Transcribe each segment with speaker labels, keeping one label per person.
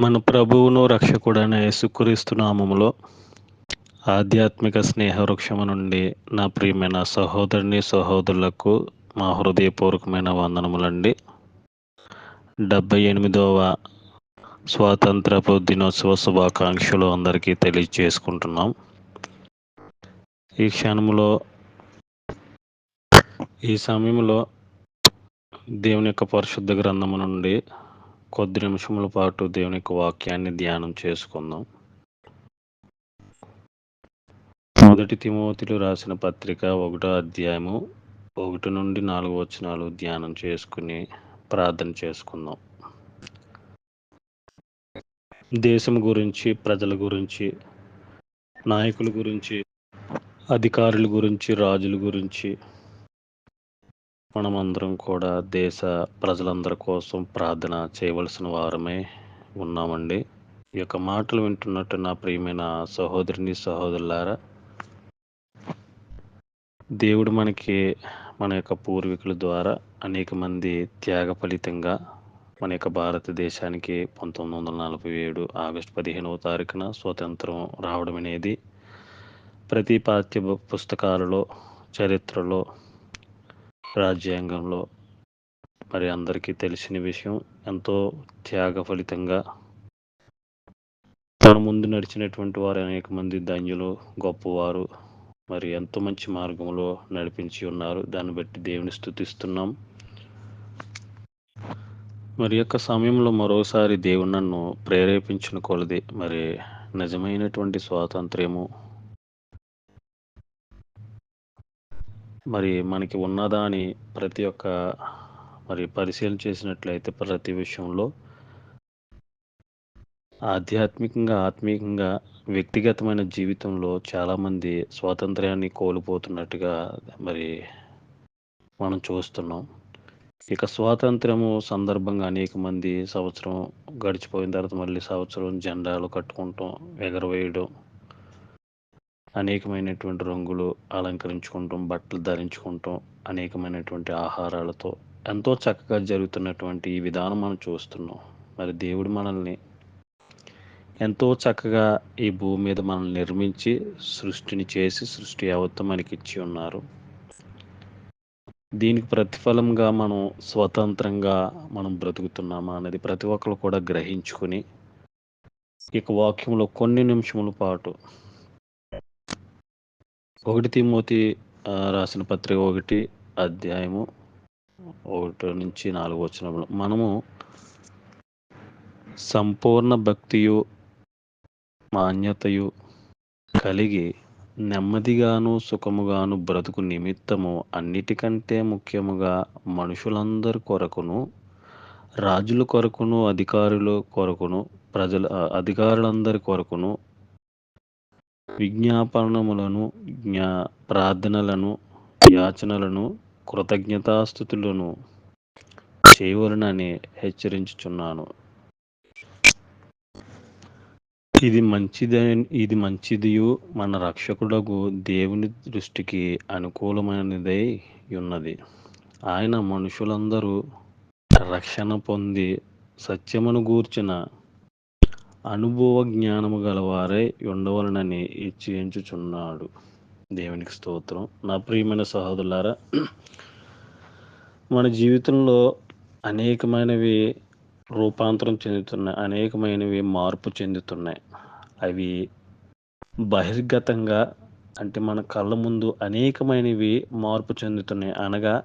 Speaker 1: మన ప్రభువును రక్షకుడైన యేసుక్రీస్తు నామములో ఆధ్యాత్మిక స్నేహ వృక్షము నుండి నా ప్రియమైన సహోదరుని సహోదరులకు మా హృదయపూర్వకమైన వందనములండి. డెబ్బై ఎనిమిదవ స్వాతంత్రపు దినోత్సవ శుభాకాంక్షలు అందరికీ తెలియజేసుకుంటున్నాం. ఈ క్షణంలో ఈ సమయంలో దేవుని యొక్క పరిశుద్ధ గ్రంథము నుండి కొద్ది నిమిషముల పాటు దేవుని యొక్క వాక్యాన్ని ధ్యానం చేసుకుందాం. మొదటి తిమోతిలు రాసిన పత్రిక ఒకటో అధ్యాయము ఒకటి నుండి నాలుగు వచనాలు ధ్యానం చేసుకుని ప్రార్థన చేసుకుందాం. దేశం గురించి ప్రజల గురించి నాయకుల గురించి అధికారుల గురించి రాజుల గురించి మనమందరం కూడా దేశ ప్రజలందరి కోసం ప్రార్థన చేయవలసిన వారమే ఉన్నామండి. ఈ యొక్క మాటలు వింటున్నట్టు నా ప్రియమైన సహోదరిని సహోదరులారా దేవుడు మనకి మన యొక్క పూర్వీకుల ద్వారా అనేక మంది త్యాగ ఫలితంగా మన యొక్క భారతదేశానికి పంతొమ్మిది వందల నలభై ఏడు ఆగస్టు పదిహేనవ తారీఖున స్వతంత్రం రావడం అనేది ప్రతి పాఠ్య పుస్తకాలలో చరిత్రలో రాజ్యాంగంలో మరి అందరికీ తెలిసిన విషయం ఎంతో త్యాగ ఫలితంగా తన ముందు నడిచినటువంటి వారు అనేక మంది ధన్యులు గొప్పవారు. మరి ఎంతో మంచి మార్గంలో నడిపించి ఉన్నారు. దాన్ని బట్టి దేవుని స్థుతిస్తున్నాం. మరి యొక్క సమయంలో మరోసారి దేవుడు నన్ను ప్రేరేపించిన కొలది మరి నిజమైనటువంటి స్వాతంత్ర్యము మరి మనకి ఉన్నదా అని ప్రతి ఒక్క మరి పరిశీలన చేసినట్లయితే ప్రతి విషయంలో ఆధ్యాత్మికంగా ఆత్మీయంగా వ్యక్తిగతమైన జీవితంలో చాలామంది స్వాతంత్ర్యాన్ని కోల్పోతున్నట్టుగా మరి మనం చూస్తున్నాం. ఇక స్వాతంత్ర్యము సందర్భంగా అనేక మంది సంవత్సరం గడిచిపోయిన తర్వాత మళ్ళీ సంవత్సరం జెండాలు కట్టుకుంటాం ఎగరవేయడం అనేకమైనటువంటి రంగులు అలంకరించుకుంటాం బట్టలు ధరించుకుంటాం అనేకమైనటువంటి ఆహారాలతో. ఎంతో చక్కగా జరుగుతున్నటువంటి ఈ విధానం మనం చూస్తున్నాం. మరి దేవుడు మనల్ని ఎంతో చక్కగా ఈ భూమి మీద మనల్ని నిర్మించి సృష్టిని చేసి సృష్టి యావత్తు మనకి ఇచ్చి ఉన్నారు. దీనికి ప్రతిఫలంగా మనం స్వతంత్రంగా మనం బ్రతుకుతున్నామా అనేది ప్రతి ఒక్కరు కూడా గ్రహించుకుని ఇక వాక్యంలో కొన్ని నిమిషముల పాటు ఒకటి తిమోతి రాసిన పత్రిక ఒకటి అధ్యాయము ఒకటి నుంచి నాలుగు వచ్చినప్పుడు మనము సంపూర్ణ భక్తియు మాన్యతయు కలిగి నెమ్మదిగాను సుఖముగాను బ్రతుకు నిమిత్తము అన్నిటికంటే ముఖ్యముగా మనుషులందరి కొరకును రాజుల కొరకును అధికారుల కొరకును ప్రజల అధికారులందరి కొరకును విజ్ఞాపనములను జ్ఞా ప్రార్థనలను యాచనలను కృతజ్ఞతాస్థుతులను చేయవలనని హెచ్చరించుచున్నాను. ఇది మంచిది ఇది మంచిదియు మన రక్షకుడకు దేవుని దృష్టికి అనుకూలమైనదై ఉన్నది ఆయన మనుషులందరూ రక్షణ పొంది సత్యమును గూర్చిన అనుభవ జ్ఞానము గలవారే ఉండవలనని ఇచ్చించుచున్నాడు దేవునికి స్తోత్రం. నా ప్రియమైన సహోదరులారా మన జీవితంలో అనేకమైనవి రూపాంతరం చెందుతున్నాయి అనేకమైనవి మార్పు చెందుతున్నాయి. అవి బహిర్గతంగా అంటే మన కళ్ళ ముందు అనేకమైనవి మార్పు చెందుతున్నాయి అనగా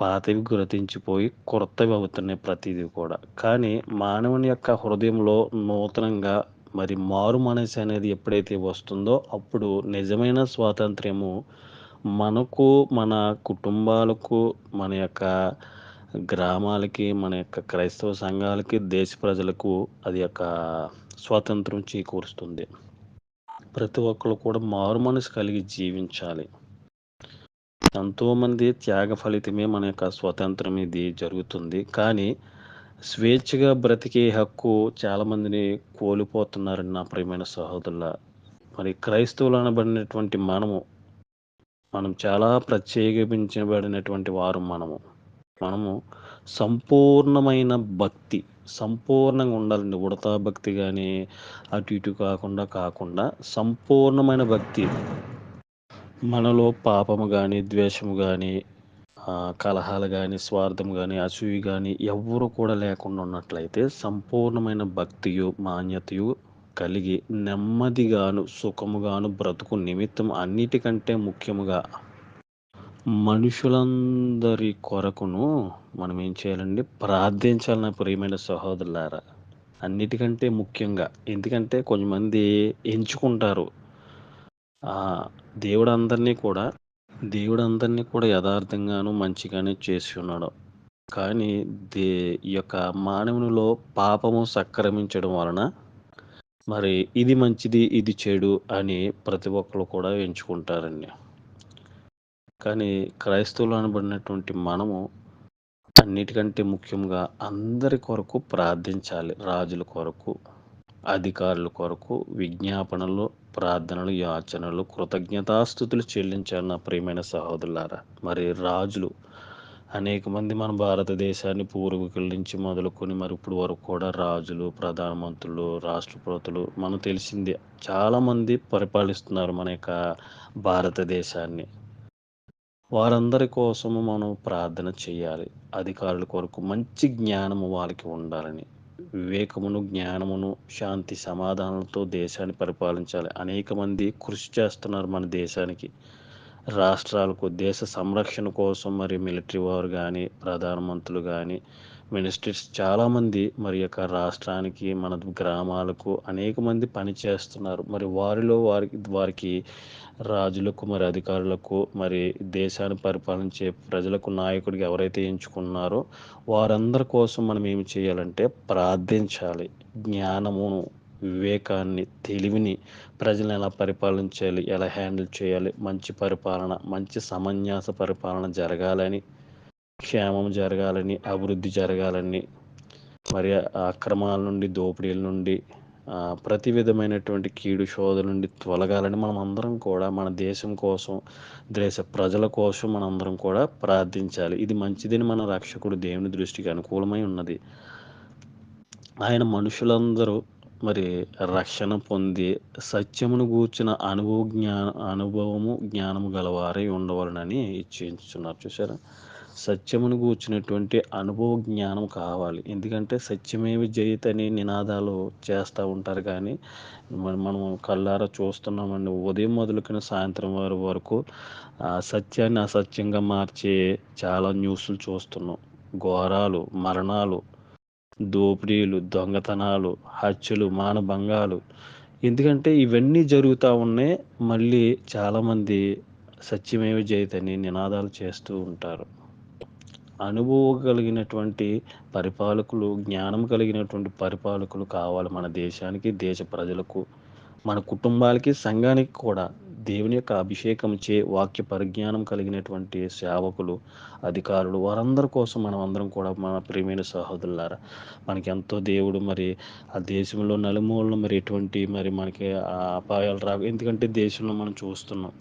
Speaker 1: పాతవి గుర్తించిపోయి కొత్తవి అవుతున్నాయి ప్రతిదీ కూడా. కానీ మానవుని యొక్క హృదయంలో నూతనంగా మరి మారు మనసు అనేది ఎప్పుడైతే వస్తుందో అప్పుడు నిజమైన స్వాతంత్ర్యము మనకు మన కుటుంబాలకు మన యొక్క గ్రామాలకి మన యొక్క క్రైస్తవ సంఘాలకి దేశ ప్రజలకు అది యొక్క స్వాతంత్రం చేకూరుస్తుంది. ప్రతి ఒక్కరు కూడా మారు మనసు కలిగి జీవించాలి. ఎంతోమంది త్యాగ ఫలితమే మన యొక్క స్వతంత్రం ఇది జరుగుతుంది. కానీ స్వేచ్ఛగా బ్రతికే హక్కు చాలామందిని కోల్పోతున్నారని నా ప్రియమైన సహోదరుల. మరి క్రైస్తవులు అనబడినటువంటి మనము మనం చాలా ప్రత్యేకించబడినటువంటి వారు మనము. మనము సంపూర్ణమైన భక్తి సంపూర్ణంగా ఉండాలండి. ఉడతా భక్తి కానీ అటు ఇటు కాకుండా కాకుండా సంపూర్ణమైన భక్తి. మనలో పాపము కానీ ద్వేషము కానీ కలహాలు కానీ స్వార్థం కానీ అసూయ కానీ ఎవ్వరు కూడా లేకుండా ఉన్నట్లయితే సంపూర్ణమైన భక్తియు మాన్యతయు కలిగి నెమ్మదిగాను సుఖముగాను బ్రతుకు నిమిత్తం అన్నిటికంటే ముఖ్యముగా మనుషులందరి కొరకును మనం ఏం చేయాలండి? ప్రార్థించాలి నా ప్రియమైన సహోదరులారా అన్నిటికంటే ముఖ్యంగా. ఎందుకంటే కొంతమంది ఎంచుకుంటారు. ఆ! అందరినీ కూడా దేవుడందరినీ కూడా యథార్థంగాను మంచిగానే చేసి ఉన్నాడు కానీ దే ఈ యొక్క మానవునిలో పాపము సక్రమించడం వలన మరి ఇది మంచిది ఇది చెడు అని ప్రతి ఒక్కరు కూడా ఎంచుకుంటారండి కానీ క్రైస్తవులు అనబడినటువంటి మనము అన్నిటికంటే ముఖ్యంగా అందరి కొరకు ప్రార్థించాలి రాజుల కొరకు అధికారుల కొరకు విజ్ఞాపనలు ప్రార్థనలు యాచనలు కృతజ్ఞతాస్థుతులు చెల్లించారు నా ప్రియమైన సహోదరులారా. మరి రాజులు అనేక మంది మన భారతదేశాన్ని పూర్వీకుల నుంచి మొదలుకొని మరి ఇప్పుడు వరకు కూడా రాజులు ప్రధానమంత్రులు రాష్ట్రపతులు మనం తెలిసిందే చాలామంది పరిపాలిస్తున్నారు మన యొక్క భారతదేశాన్ని. వారందరి కోసము మనం ప్రార్థన చేయాలి. అధికారుల కొరకు మంచి జ్ఞానము వాళ్ళకి ఉండాలని. వివేకమును జ్ఞానమును శాంతి సమాధానంతో దేశాన్ని పరిపాలించాలి. అనేక మంది కృషి చేస్తున్నారు మన దేశానికి. రాష్ట్రాలకు దేశ సంరక్షణ కోసం మరి మిలిటరీ వారు కానీ ప్రధానమంత్రులు కానీ మినిస్టర్స్ చాలామంది మరి యొక్క రాష్ట్రానికి మన గ్రామాలకు అనేక మంది పని చేస్తున్నారు. మరి వారిలో వారికి వారికి రాజులకు మరి అధికారులకు మరి దేశాన్ని పరిపాలించే ప్రజలకు నాయకుడికి ఎవరైతే ఎంచుకున్నారో వారందరి కోసం మనం ఏమి చేయాలంటే ప్రార్థించాలి. జ్ఞానమును వివేకాన్ని తెలివిని ప్రజలను ఎలా పరిపాలించాలి ఎలా హ్యాండిల్ చేయాలి మంచి పరిపాలన మంచి సమన్యాస పరిపాలన జరగాలని క్షేమం జరగాలని అభివృద్ధి జరగాలని మరి అక్రమాల నుండి దోపిడీల నుండి ప్రతి విధమైనటువంటి కీడు శోధ నుండి తొలగాలని మనం అందరం కూడా మన దేశం కోసం దేశ ప్రజల కోసం మనం అందరం కూడా ప్రార్థించాలి. ఇది మంచిదని మన రక్షకుడు దేవుని దృష్టికి అనుకూలమై ఉన్నది. ఆయన మనుషులందరూ మరి రక్షణ పొంది సత్యమును గూర్చిన అనుభవ జ్ఞాన అనుభవము జ్ఞానము గలవారై ఉండవాలని ఇచ్చించున్నారు చూసారా సత్యమును కూర్చున్నటువంటి అనుభవ జ్ఞానం కావాలి. ఎందుకంటే సత్యమేవి జయితని నినాదాలు చేస్తూ ఉంటారు కానీ మనం కళ్ళారా చూస్తున్నామండి. ఉదయం మొదలుకొని సాయంత్రం వారి వరకు సత్యాన్ని అసత్యంగా మార్చే చాలా న్యూస్లు చూస్తున్నాం. ఘోరాలు మరణాలు దోపిడీలు దొంగతనాలు హత్యలు మానభంగాలు. ఎందుకంటే ఇవన్నీ జరుగుతూ ఉన్నాయి. మళ్ళీ చాలామంది సత్యమేవి జయితని నినాదాలు చేస్తూ ఉంటారు. అనుభవం కలిగినటువంటి పరిపాలకులు జ్ఞానం కలిగినటువంటి పరిపాలకులు కావాలి మన దేశానికి దేశ ప్రజలకు మన కుటుంబాలకి సంఘానికి కూడా. దేవుని యొక్క అభిషేకం చే వాక్య పరిజ్ఞానం కలిగినటువంటి సేవకులు అధికారులు వారందరి కోసం మనం అందరం కూడా మన ప్రియమైన సహోదరులారా మనకి ఎంతో దేవుడు మరి ఆ దేశంలో నలుమూలన మరి ఎటువంటి మరి మనకి అపాయాలు రావు. ఎందుకంటే దేశంలో మనం చూస్తున్నాం.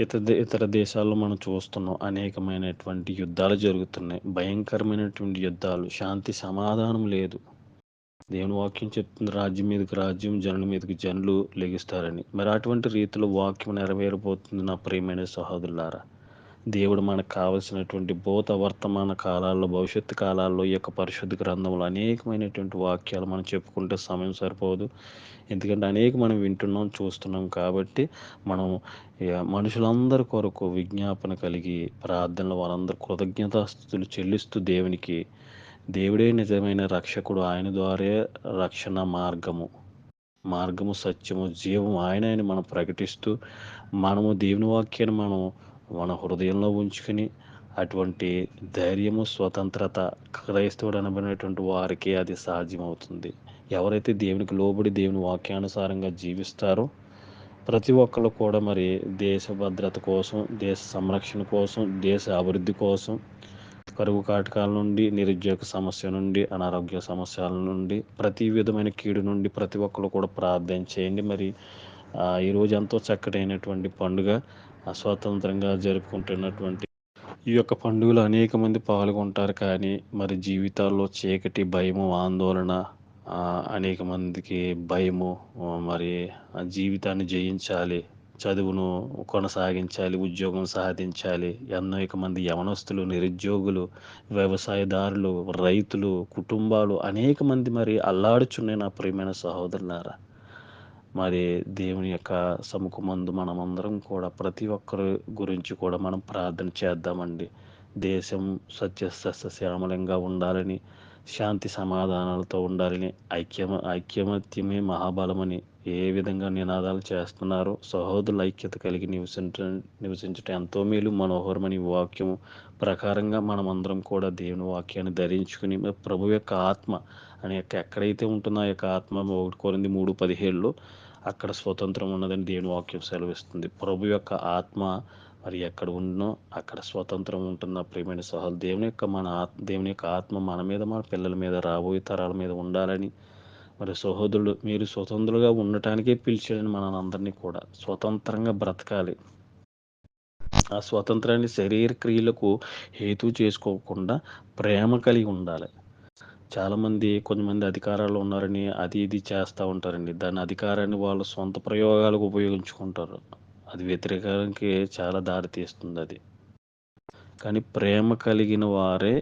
Speaker 1: ఇతర ఇతర దేశాల్లో మనం చూస్తున్నాం అనేకమైనటువంటి యుద్ధాలు జరుగుతున్నాయి. భయంకరమైనటువంటి యుద్ధాలు. శాంతి సమాధానం లేదు. దేవుని వాక్యం చెప్తుంది రాజ్యం మీదకి రాజ్యం జనుల మీదకి జనులు లెగిస్తారని. మరి అటువంటి రీతిలో వాక్యం నెరవేరబోతుంది నా ప్రియమైన సహోదరులారా. దేవుడు మనకు కావలసినటువంటి భూత వర్తమాన కాలాల్లో భవిష్యత్తు కాలాల్లో ఈ యొక్క పరిశుద్ధ గ్రంథంలో అనేకమైనటువంటి వాక్యాలు మనం చెప్పుకుంటే సమయం సరిపోదు. ఎందుకంటే అనేక మనం వింటున్నాం చూస్తున్నాం కాబట్టి మనం మనుషులందరి కొరకు విజ్ఞాపన కలిగి ప్రార్థనలు వారందరూ కృతజ్ఞతాస్థుతులు చెల్లిస్తూ దేవునికి దేవుడే నిజమైన రక్షకుడు ఆయన ద్వారే రక్షణ మార్గము. మార్గము సత్యము జీవము ఆయన మనం ప్రకటిస్తూ మనము దేవుని వాక్యాన్ని మనం మన హృదయంలో ఉంచుకుని అటువంటి ధైర్యము స్వతంత్రత క్రైస్తవుడు అనబడినటువంటి వారికి అది సాధ్యమవుతుంది. ఎవరైతే దేవునికి లోబడి దేవుని వాక్యానుసారంగా జీవిస్తారో ప్రతి ఒక్కరు కూడా మరి దేశ భద్రత కోసం దేశ సంరక్షణ కోసం దేశ అభివృద్ధి కోసం కరువు కాటకాల నుండి నిరుద్యోగ సమస్య నుండి అనారోగ్య సమస్యల నుండి ప్రతి విధమైన కీడు నుండి ప్రతి ఒక్కరు కూడా ప్రార్థన చేయండి. మరి ఈరోజు ఎంతో చక్కటైనటువంటి పండుగ. అస్వతంత్రంగా జరుపుకుంటున్నటువంటి ఈ యొక్క పండుగలో అనేక మంది పాల్గొంటారు కానీ మరి జీవితాల్లో చీకటి భయము ఆందోళన అనేక మందికి భయము మరి జీవితాన్ని జయించాలి చదువును కొనసాగించాలి ఉద్యోగం సాధించాలి అనేక మంది యవనస్తులు నిరుద్యోగులు వ్యవసాయదారులు రైతులు కుటుంబాలు అనేక మంది మరి అల్లాడుచున్నాయి నా ప్రియమైన సహోదరులారా. మరి దేవుని యొక్క సముఖమందు మనమందరం కూడా ప్రతి ఒక్కరి గురించి కూడా మనం ప్రార్థన చేద్దామండి. దేశం సత్య సస్యశ్యామలంగా ఉండాలని శాంతి సమాధానాలతో ఉండాలని ఐక్యమ ఐక్యమత్యమే మహాబలమని ఏ విధంగా నినాదాలు చేస్తున్నారో సహోదరుల ఐక్యత కలిగి నివసించ నివసించటం ఎంతో మేలు. మనోహరమని వాక్యము ప్రకారంగా మనమందరం కూడా దేవుని వాక్యాన్ని ధరించుకుని ప్రభు యొక్క ఆత్మ అనే యొక్క ఎక్కడైతే ఉంటుందో ఆ యొక్క ఆత్మ ఒకటి కోరింది మూడు పదిహేడులో అక్కడ స్వతంత్రం ఉన్నదని దేవుని వాక్యం సెలవిస్తుంది. ప్రభు యొక్క ఆత్మ మరి ఎక్కడ ఉన్నో అక్కడ స్వతంత్రం ఉంటున్న ప్రియమైన సహోదరు దేవుని యొక్క మన ఆత్మ దేవుని యొక్క ఆత్మ మన మీద మన పిల్లల మీద రాబోయే తరాల మీద ఉండాలని మరి సహోదరులు మీరు స్వతంత్రులుగా ఉండటానికే పిలిచాడని మన అందరినీ కూడా స్వతంత్రంగా బ్రతకాలి. ఆ స్వతంత్రాన్ని శరీర క్రియలకు హేతు చేసుకోకుండా ప్రేమ కలిగి ఉండాలి. చాలామంది కొంతమంది అధికారాలు ఉన్నారని అది ఇది చేస్తూ ఉంటారండి. దాని అధికారాన్ని వాళ్ళ సొంత ప్రయోగాలకు ఉపయోగించుకుంటారు. అది వ్యతిరేకానికి చాలా దారితీస్తుంది అది. కానీ ప్రేమ కలిగిన వారే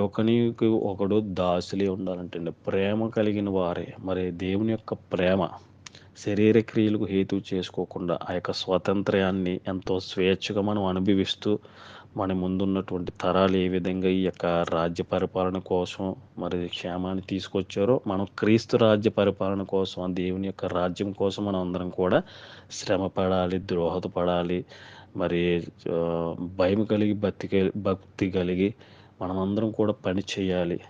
Speaker 1: ఒకనికి ఒకడు దాసులే ఉండాలంటండి. ప్రేమ కలిగిన వారే. మరి దేవుని యొక్క ప్రేమ శరీర క్రియలకు హేతు చేసుకోకుండా ఆ యొక్క స్వాతంత్ర్యాన్ని ఎంతో స్వేచ్ఛగా మనం అనుభవిస్తూ మన ముందున్నటువంటి తరాలు ఏ విధంగా ఈ యొక్క రాజ్య పరిపాలన కోసం మరి క్షేమాన్ని తీసుకొచ్చారో మనం క్రీస్తు రాజ్య పరిపాలన కోసం దేవుని యొక్క రాజ్యం కోసం మనం అందరం కూడా శ్రమ పడాలి ద్రోహదపడాలి మరి భయం కలిగి భక్తి భక్తి కలిగి మనమందరం కూడా పని చేయాలి.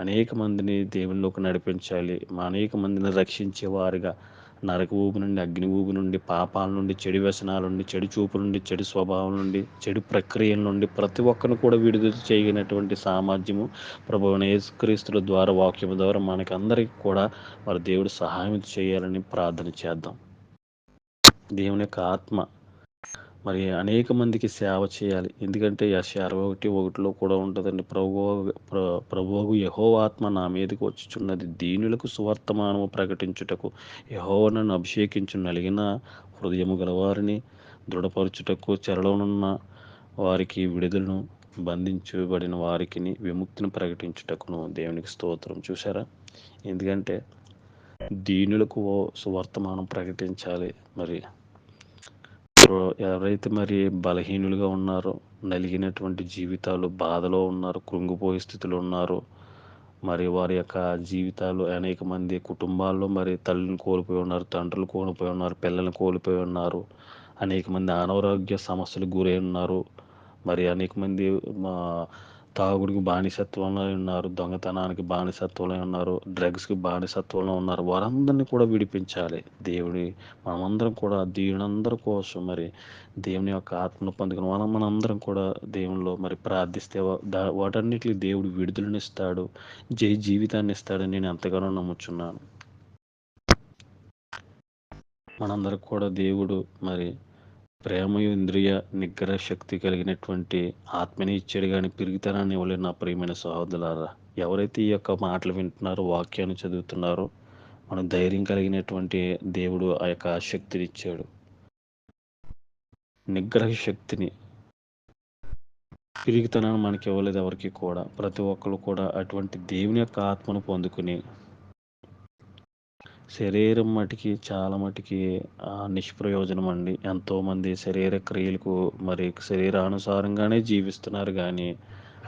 Speaker 1: అనేక మందిని దేవునిలోకి నడిపించాలి. అనేక మందిని రక్షించే వారిగా నరక ఊపు నుండి అగ్ని ఊపు నుండి పాపాల నుండి చెడు వ్యసనాల నుండి చెడు చూపు నుండి చెడు స్వభావం నుండి చెడు ప్రక్రియల నుండి ప్రతి ఒక్కరిని కూడా విడుదల చేయగినటువంటి సామర్థ్యము ప్రభువైన యేసుక్రీస్తుల ద్వారా వాక్యం ద్వారా మనకి అందరికీ కూడా వారి దేవుడు సహాయం చేయాలని ప్రార్థన చేద్దాం. దేవుని యొక్క ఆత్మ మరి అనేక మందికి సేవ చేయాలి. ఎందుకంటే యశ అరవై ఒకటి ఒకటిలో కూడా ఉంటుందండి ప్రభు ప్రభువు యహోవాత్మ నా మీదకి వచ్చుచున్నది దీనులకు సువర్తమానము ప్రకటించుటకు యహోవనను అభిషేకించు నలిగిన హృదయము గలవారిని దృఢపరచుటకు చెరలోనున్న వారికి విడుదలను బంధించబడిన వారికి విముక్తిని ప్రకటించుటకును దేవునికి స్తోత్రం. చూసారా ఎందుకంటే దీనులకు సువర్తమానం ప్రకటించాలి. మరి ఎవరైతే మరి బలహీనులుగా ఉన్నారో నలిగినటువంటి జీవితాలు బాధలో ఉన్నారు కృంగిపోయే స్థితిలో ఉన్నారు మరి వారి యొక్క జీవితాలు అనేక మంది కుటుంబాల్లో మరి తల్లిని కోల్పోయి ఉన్నారు తండ్రులు కోల్పోయి ఉన్నారు పిల్లల్ని కోల్పోయి ఉన్నారు అనేక మంది అనారోగ్య సమస్యలకు గురై ఉన్నారు మరి అనేక మంది మా తాగుడికి బానిసత్వంలో ఉన్నారు దొంగతనానికి బానిసత్వంలో ఉన్నారు డ్రగ్స్కి బానిసత్వంలో ఉన్నారు. వారందరినీ కూడా విడిపించాలి. దేవుడి మనమందరం కూడా దేవునందరి కోసం మరి దేవుని యొక్క ఆత్మను పొందుకుని మనం మనందరం కూడా దేవునిలో మరి ప్రార్థిస్తే వాటన్నిటికి దేవుడు విడుదలనిస్తాడు జై జీవితాన్ని ఇస్తాడని నేను ఎంతగానో నమ్ముచున్నాను. మనందరికి కూడా దేవుడు మరి ప్రేమ ఇంద్రియ నిగ్రహ శక్తి కలిగినటువంటి ఆత్మని ఇచ్చాడు కానీ పిరిగితనాన్ని ఇవ్వలేదు నా ప్రియమైన సహోదరులారా. ఎవరైతే ఈ యొక్క మాటలు వింటున్నారో వాక్యాన్ని చదువుతున్నారో మనం ధైర్యం కలిగినటువంటి దేవుడు ఆ యొక్క శక్తిని ఇచ్చాడు. నిగ్రహ శక్తిని పిరిగితనాన్ని మనకి ఇవ్వలేదు ఎవరికి కూడా. ప్రతి ఒక్కరు కూడా అటువంటి దేవుని యొక్క ఆత్మను పొందుకుని శరీరం మటుకి చాలా మటుకి నిష్ప్రయోజనం అండి ఎంతోమంది శరీర క్రియలకు మరి శరీరానుసారంగానే జీవిస్తున్నారు కానీ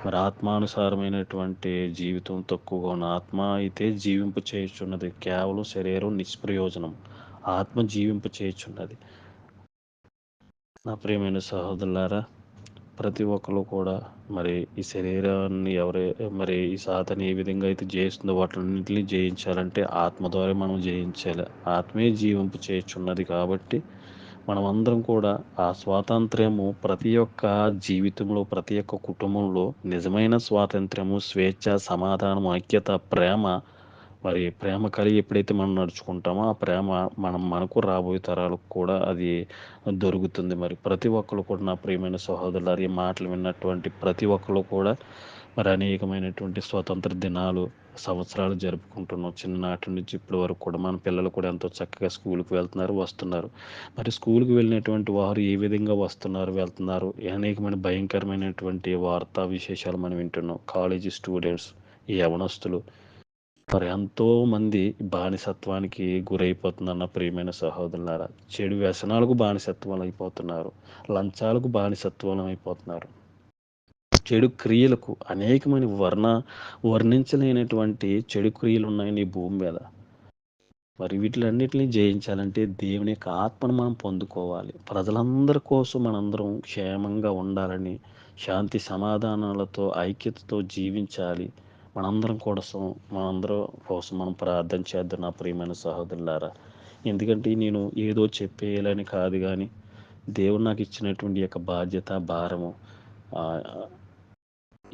Speaker 1: మరి ఆత్మానుసారమైనటువంటి జీవితం తక్కువగా ఉన్న ఆత్మ అయితే జీవింపు చేయుచున్నది కేవలం శరీరం నిష్ప్రయోజనం. ఆత్మ జీవింపు చేయుచున్నది. నా ప్రియమైన సహోదరులారా ప్రతి ఒక్కరు కూడా మరి ఈ శరీరాన్ని ఎవరే మరి ఈ సాధన ఏ విధంగా అయితే జయిస్తుందో వాటిని జయించాలంటే ఆత్మ ద్వారా మనం జయించాలి. ఆత్మే జీవింపు చేయుచున్నది కాబట్టి మనమందరం కూడా ఆ స్వాతంత్ర్యము ప్రతి ఒక్క జీవితంలో ప్రతి ఒక్క కుటుంబంలో నిజమైన స్వాతంత్ర్యము స్వేచ్ఛ సమాధానం ఐక్యత ప్రేమ మరి ప్రేమ కలిగి ఎప్పుడైతే మనం నడుచుకుంటామో ఆ ప్రేమ మనం మనకు రాబోయే తరాలకు కూడా అది దొరుకుతుంది. మరి ప్రతి ఒక్కరు కూడా నా ప్రియమైన సహోదరులు ఈ మాటలు విన్నటువంటి ప్రతి ఒక్కరు కూడా మరి అనేకమైనటువంటి స్వాతంత్ర దినాలు సంవత్సరాలు జరుపుకుంటున్నాం. చిన్ననాటి నుంచి ఇప్పటి వరకు కూడా మన పిల్లలు కూడా ఎంతో చక్కగా స్కూల్కి వెళ్తున్నారు వస్తున్నారు. మరి స్కూల్కి వెళ్ళినటువంటి వారు ఏ విధంగా వస్తున్నారు వెళ్తున్నారు అనేకమైన భయంకరమైనటువంటి వార్తా విశేషాలు మనం వింటున్నాం. కాలేజీ స్టూడెంట్స్ యవనస్తులు మరి ఎంతో మంది బానిసత్వానికి గురైపోతుందన్న ప్రియమైన సహోదరులారా. చెడు వ్యసనాలకు బానిసత్వం అయిపోతున్నారు లంచాలకు బానిసత్వం అయిపోతున్నారు చెడు క్రియలకు అనేకమైన వర్ణ వర్ణించలేనటువంటి చెడు క్రియలు ఉన్నాయి నీ భూమి మీద. మరి వీటిలన్నిటిని జయించాలంటే దేవుని యొక్క ఆత్మను మనం పొందుకోవాలి. ప్రజలందరి కోసం మనందరం క్షేమంగా ఉండాలని శాంతి సమాధానాలతో ఐక్యతతో జీవించాలి. మనందరం కోసం మనందరం కోసం మనం ప్రార్థన చేద్దాం నా ప్రియమైన సహోదరులారా. ఎందుకంటే నేను ఏదో చెప్పేయాలని కాదు కానీ దేవుడు నాకు ఇచ్చినటువంటి యొక్క బాధ్యత భారము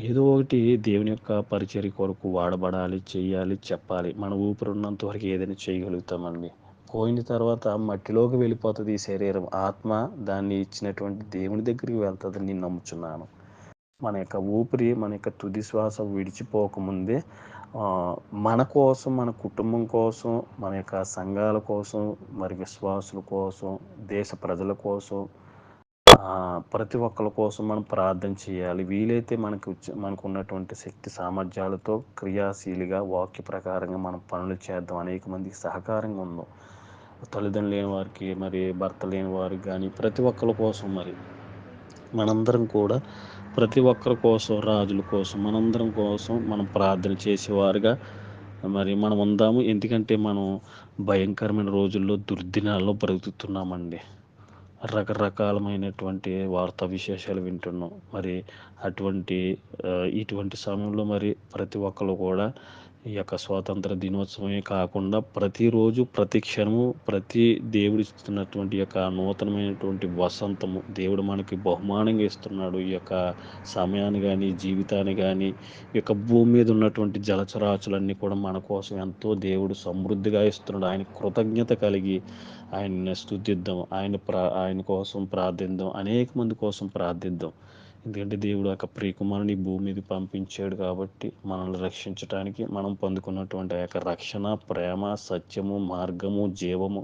Speaker 1: ఏదో ఒకటి దేవుని యొక్క పరిచర్య కొరకు వాడబడాలి చేయాలి చెప్పాలి. మన ఊపిరి ఉన్నంత వరకు ఏదైనా చేయగలుగుతామండి. పోయిన తర్వాత మట్టిలోకి వెళ్ళిపోతుంది ఈ శరీరం. ఆత్మ దాన్ని ఇచ్చినటువంటి దేవుని దగ్గరికి వెళ్తుందని నేను నమ్ముచున్నాను. మన యొక్క ఊపిరి మన యొక్క తుది శ్వాస విడిచిపోకముందే మన కోసం మన కుటుంబం కోసం మన యొక్క సంఘాల కోసం మరి విశ్వాసుల కోసం దేశ ప్రజల కోసం ప్రతి ఒక్కరి కోసం మనం ప్రార్థన చేయాలి. వీలైతే మనకు మనకు ఉన్నటువంటి శక్తి సామర్థ్యాలతో క్రియాశీలిగా వాక్య ప్రకారంగా మనం పనులు చేద్దాం. అనేక మందికి సహకారంగా ఉందాం. తల్లిదండ్రులు లేని వారికి మరి భర్త లేని వారికి కానీ ప్రతి ఒక్కరి కోసం మరి మనందరం కూడా ప్రతి ఒక్కరి కోసం రాజుల కోసం మనందరం కోసం మనం ప్రార్థన చేసేవారుగా. మరి మనం ఉందాము. ఎందుకంటే మనం భయంకరమైన రోజుల్లో దుర్దినాల్లో బ్రతుకుతున్నామండి. రకరకాలమైనటువంటి వార్తా విశేషాలు వింటున్నాం. మరి అటువంటి ఇటువంటి సమయంలో మరి ప్రతి ఒక్కరు కూడా ఈ యొక్క స్వాతంత్ర దినోత్సవమే కాకుండా ప్రతిరోజు ప్రతి క్షణము ప్రతి దేవుడు ఇస్తున్నటువంటి యొక్క నూతనమైనటువంటి వసంతము దేవుడు మనకి బహుమానంగా ఇస్తున్నాడు. ఈ యొక్క సమయాన్ని కానీ జీవితాన్ని కానీ ఈ యొక్క భూమి మీద ఉన్నటువంటి జలచరాచులన్నీ కూడా మన కోసం ఎంతో దేవుడు సమృద్ధిగా ఇస్తున్నాడు. ఆయన కృతజ్ఞత కలిగి ఆయన్ని స్థుతిద్దాం. ఆయన ప్రా ఆయన కోసం ప్రార్థిద్దాం. అనేక మంది కోసం ప్రార్థిద్దాం. ఎందుకంటే దేవుడు యొక్క ప్రియకుమారుని భూమి మీద పంపించాడు కాబట్టి మనల్ని రక్షించడానికి మనం పొందుకున్నటువంటి ఆ యొక్క రక్షణ ప్రేమ సత్యము మార్గము జీవము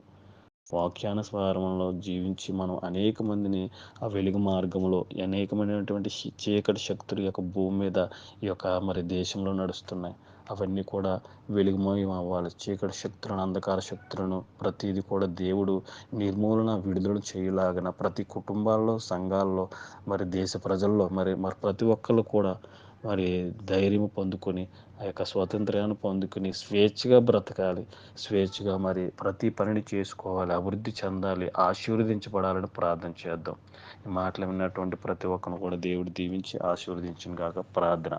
Speaker 1: వాక్యానుస్వారంలో జీవించి మనం అనేక మందిని ఆ వెలుగు మార్గంలో అనేకమైనటువంటి చీకటి శక్తులు యొక్క భూమి మీద ఈ యొక్క మరి దేశంలో నడుస్తున్నాయి. అవన్నీ కూడా వెలుగుమయం అవ్వాలి. చీకటి శక్తులను అంధకార శక్తులను ప్రతిదీ కూడా దేవుడు నిర్మూలన విడుదల చేయలాగిన ప్రతి కుటుంబాల్లో సంఘాల్లో మరి దేశ ప్రజల్లో మరి మరి ప్రతి ఒక్కళ్ళు కూడా మరి ధైర్యం పొందుకొని ఆ యొక్క స్వాతంత్ర్యాన్ని పొందుకొని స్వేచ్ఛగా బ్రతకాలి. స్వేచ్ఛగా మరి ప్రతి పనిని చేసుకోవాలి. అభివృద్ధి చెందాలి. ఆశీర్వదించబడాలని ప్రార్థన చేద్దాం. ఈ మాటలు విన్నటువంటి ప్రతి ఒక్కరిని కూడా దేవుడు దీవించి ఆశీర్వదించిన కాక ప్రార్థన.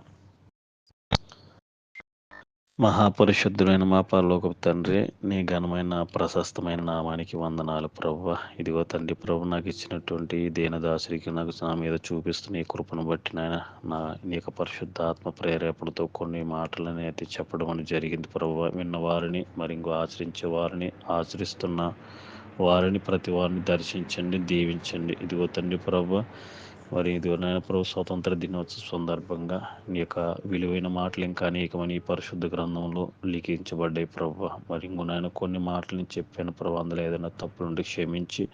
Speaker 1: మహాపరిశుద్ధుడైన మా పరలోక తండ్రి నీ ఘనమైన ప్రశస్తమైన నామానికి వందనాలు ప్రభు ఇదిగో తండ్రి ప్రభు నాకు ఇచ్చినటువంటి దీనదాసుడికి నాకు నా మీద చూపిస్తున్న ఈ కృపను బట్టి నాయన నా నీ యొక్క పరిశుద్ధ ఆత్మ ప్రేరేపణతో కొన్ని మాటలని అయితే చెప్పడం అని జరిగింది ప్రభు విన్న వారిని మరి ఇంకో ఆచరించే వారిని ఆచరిస్తున్న వారిని ప్రతి వారిని దర్శించండి దీవించండి. ఇదిగో తండ్రి ప్రభు మరి ఇది నాయన ప్రభు స్వాతంత్ర దినోత్సవ సందర్భంగా నీ యొక్క విలువైన మాటలు ఇంకా అనేకమని పరిశుద్ధ గ్రంథంలో లిఖించబడ్డాయి ప్రభు. మరి ఇంకో నాయన కొన్ని మాటలు చెప్పాను ప్రభు. అందులో ఏదైనా తప్పులుండి క్షమించి.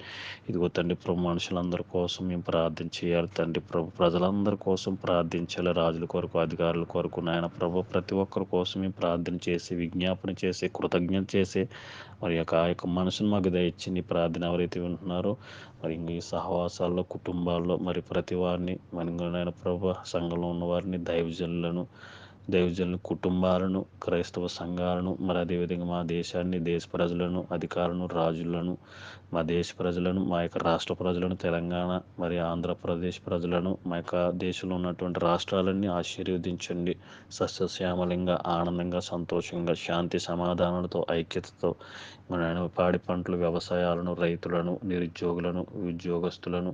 Speaker 1: ఇదిగో తండ్రి ప్రభు మనుషులందరి కోసం మేము ప్రార్థన చేయాలి తండ్రి ప్రభు. ప్రజలందరి కోసం ప్రార్థించాలి. రాజుల కొరకు అధికారుల కొరకు నాయన ప్రభు. ప్రతి ఒక్కరి కోసం మేము ప్రార్థన చేసి విజ్ఞాపన చేసి కృతజ్ఞత చేసి మరి యొక్క ఆ యొక్క మనసును మాకు దయచ్చి ప్రార్థన ఎవరైతే ఉంటున్నారో మరి ఈ సహవాసాల్లో కుటుంబాల్లో మరి ప్రతి వారిని మనమైన ప్రభు సంఘంలో ఉన్న వారిని దైవజనులను దైవజనుల కుటుంబాలను క్రైస్తవ సంఘాలను మరి అదేవిధంగా మా దేశాన్ని దేశ ప్రజలను అధికారులను రాజులను మా దేశ ప్రజలను మా యొక్క రాష్ట్ర ప్రజలను తెలంగాణ మరి ఆంధ్రప్రదేశ్ ప్రజలను మా యొక్క దేశంలో ఉన్నటువంటి రాష్ట్రాలన్నీ ఆశీర్వదించండి. సస్యశ్యామలంగా ఆనందంగా సంతోషంగా శాంతి సమాధానాలతో ఐక్యతతో మన పాడి పంటలు వ్యవసాయాలను రైతులను నిరుద్యోగులను ఉద్యోగస్తులను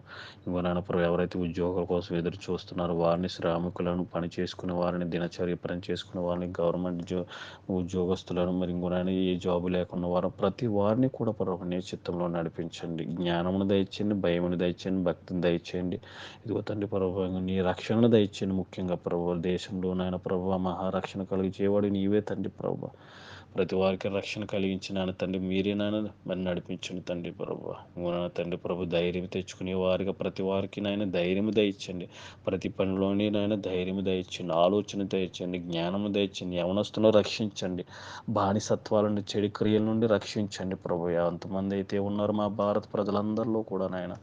Speaker 1: ఇంకో ఎవరైతే ఉద్యోగాల కోసం ఎదురు చూస్తున్నారో వారిని శ్రామికులను పని చేసుకునే వారిని దినచర్య పని చేసుకునే వారిని గవర్నమెంట్ జో ఉద్యోగస్తులను మరి ఇంకొనైనా ఏ జాబు లేకున్న వారు ప్రతి వారిని కూడా ప్రభు నీ చిత్తంలో నడిపించండి. జ్ఞానమును దయచేయండి భయమును దయచేయండి భక్తిని దయచేయండి. ఇదిగో తండ్రి ప్రభు నీ రక్షణను దయచేయండి ముఖ్యంగా ప్రభు. దేశంలో నాయన ప్రభు మహారక్షణ కలిగించేవాడు నీవే తండ్రి ప్రభు. ప్రతి వారికి రక్షణ కలిగించిన తండ్రి మీరే నాయన మరి నడిపించండి తండ్రి ప్రభు. నా తండ్రి ప్రభు ధైర్యం తెచ్చుకునే వారిగా ప్రతి వారికి నాయన ధైర్యం దయచండి. ప్రతి పనిలోని నాయన ధైర్యం దయచండి. ఆలోచన దయచండి జ్ఞానము దయచండి యవనస్తులను రక్షించండి. బానిసత్వాల నుండి చెడు క్రియల నుండి రక్షించండి ప్రభు. ఎంతమంది అయితే ఉన్నారు మా భారత ప్రజలందరిలో కూడా నాయన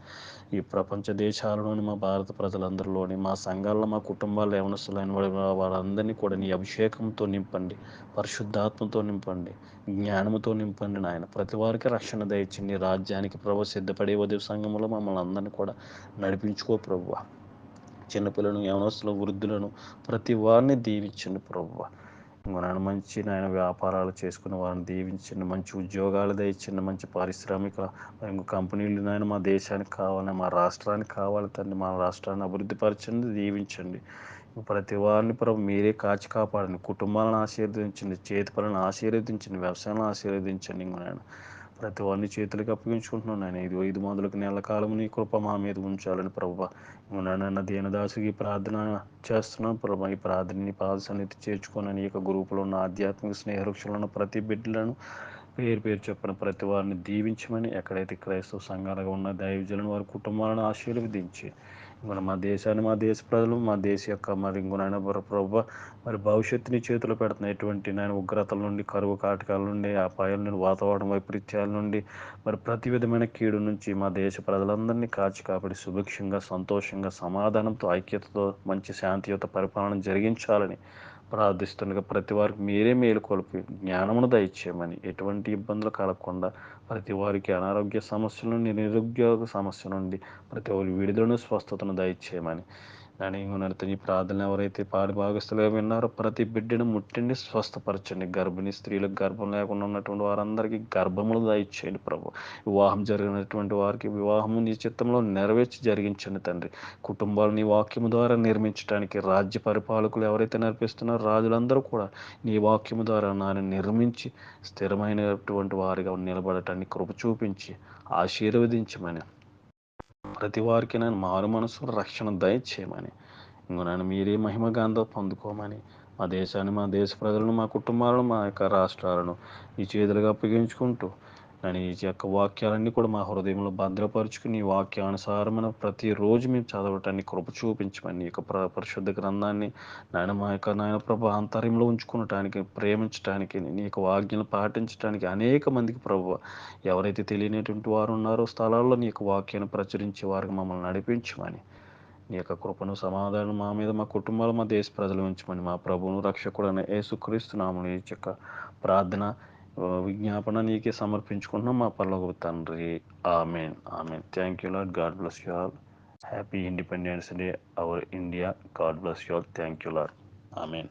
Speaker 1: ఈ ప్రపంచ దేశాలలోని మా భారత ప్రజలందరిలోని మా సంఘాల్లో మా కుటుంబాల్లో యవనస్తులైన వారి వారందరినీ కూడా నీ అభిషేకంతో నింపండి. పరిశుద్ధాత్మతో నింపండి జ్ఞానముతో నింపండి నాయన. ప్రతి వారికి రక్షణ దయచింది రాజ్యానికి ప్రభు సిద్ధపడే ఉదయ సంఘంలో మమ్మల్ని అందరినీ కూడా నడిపించుకో ప్రభు. చిన్నపిల్లలను యవనస్తులు వృద్ధులను ప్రతి వారిని దీవించండి ప్రభు. నాయన మంచి నాయన వ్యాపారాలు చేసుకున్న వారిని దీవించండి. మంచి ఉద్యోగాలు దయచండి. మంచి పారిశ్రామిక కంపెనీలు నాయన మా దేశానికి కావాలి మా రాష్ట్రానికి కావాలి తండ్రి. మా రాష్ట్రాన్ని అభివృద్ధి పరచండి దీవించండి. ప్రతి వారిని ప్రభు మీరే కాచి కాపాడండి. కుటుంబాలను ఆశీర్వదించండి చేతి పనులను ఆశీర్వదించండి వ్యవసాయాలను ఆశీర్వదించండి నాయన. ప్రతి వారిని చేతులకు అప్పగించుకుంటున్నాను నేను ఇది ఐదు మొదలకు నెల కాలం నీ కృప మా మీద ఉంచాలని ప్రభు. నాన్న దీనదాసుకి ప్రార్థన చేస్తున్నాను ప్రభు. ఈ ప్రార్థనని పాద సన్నిధి చేర్చుకొని ఈ యొక్క గ్రూపులో ఉన్న ఆధ్యాత్మిక స్నేహవృక్షులు ఉన్న ప్రతి బిడ్డలను పేరు పేరు చెప్పిన ప్రతి వారిని దీవించమని ఎక్కడైతే క్రైస్తవ సంఘాలుగా ఉన్న దైవజలను వారి కుటుంబాలను ఆశీర్వదించి మన మా దేశాన్ని మా దేశ ప్రజలు మా దేశ యొక్క మరి నాయన ప్రభు మరి భవిష్యత్తుని చేతిలో పెడుతున్న ఎటువంటి నాయన ఉగ్రతల నుండి కరువు కాటకాల నుండి అపాయాల నుండి వాతావరణ వైపరీత్యాల నుండి మరి ప్రతి విధమైన కీడు నుంచి మా దేశ ప్రజలందరినీ కాచి కాపాడి సుభిక్షంగా సంతోషంగా సమాధానంతో ఐక్యతతో మంచి శాంతియుత పరిపాలన జరిగించాలని ప్రార్థిస్తుండగా ప్రతి వారికి మీరే మేలు కొలిపి జ్ఞానమును దయచేయమని ఎటువంటి ఇబ్బందులు కలగకుండా ప్రతి వారికి అనారోగ్య సమస్యల నుండి నిరుద్యోగ సమస్య నుండి ప్రతి ఒక్కరి విడుదలను స్వస్థతను దయచేయమని నడిమనర్తని ప్రార్థన ఎవరైతే పాడి భాగస్తులుగా విన్నారో ప్రతి బిడ్డను ముట్టిండి స్వస్థపరచండి. గర్భిణీ స్త్రీలకు గర్భం లేకుండా ఉన్నటువంటి వారందరికీ గర్భములు దయచేయండి ప్రభు. వివాహం జరిగినటువంటి వారికి వివాహము నీ చిత్తంలో నెరవేర్చి జరిగించండి తండ్రి. కుటుంబాలు నీ వాక్యము ద్వారా నిర్మించడానికి రాజ్య పరిపాలకులు ఎవరైతే నడిపిస్తున్నారో రాజులందరూ కూడా నీ వాక్యము ద్వారా నాని నిర్మించి స్థిరమైనటువంటి వారిగా నిలబడటాన్ని కృప చూపించి ఆశీర్వదించమని ప్రతి వారికి నేను మారు మనసు రక్షణ దయచేయమని. ఇంకో నన్ను మీరే మహిమ గాంధం పొందుకోమని. మా దేశాన్ని మా దేశ ప్రజలను మా కుటుంబాలను మా యొక్క రాష్ట్రాలను ఈ చేతులుగా అప్పగించుకుంటూ నేను ఈ యొక్క వాక్యాలన్నీ కూడా మా హృదయంలో భద్రపరుచుకుని ఈ వాక్యానుసారమైన ప్రతిరోజు మేము చదవటాన్ని కృప చూపించమని ఈ యొక్క ప్ర పరిశుద్ధ గ్రంథాన్ని నాయన మా యొక్క నాయన ప్రభు ఆంతర్యంలో ఉంచుకునటానికి ప్రేమించటానికి నీ యొక్క వాక్యను పాటించడానికి అనేక మందికి ప్రభు ఎవరైతే తెలియనటువంటి వారు ఉన్నారో స్థలాల్లో నీ యొక్క వాక్యాన్ని ప్రచురించే వారికి మమ్మల్ని నడిపించమని నీ యొక్క కృపను సమాధానం మా మీద మా కుటుంబాలు మా దేశ ప్రజలు ఉంచమని మా ప్రభువును రక్షకుడైన యేసుక్రీస్తున్నాము ఈ యొక్క ప్రార్థన విజ్ఞాపన నీకే సమర్పించుకుంటున్నాం మా పర్లోక తండ్రి amen amen thank you lord God bless you all happy independence day our India God bless you all thank you lord amen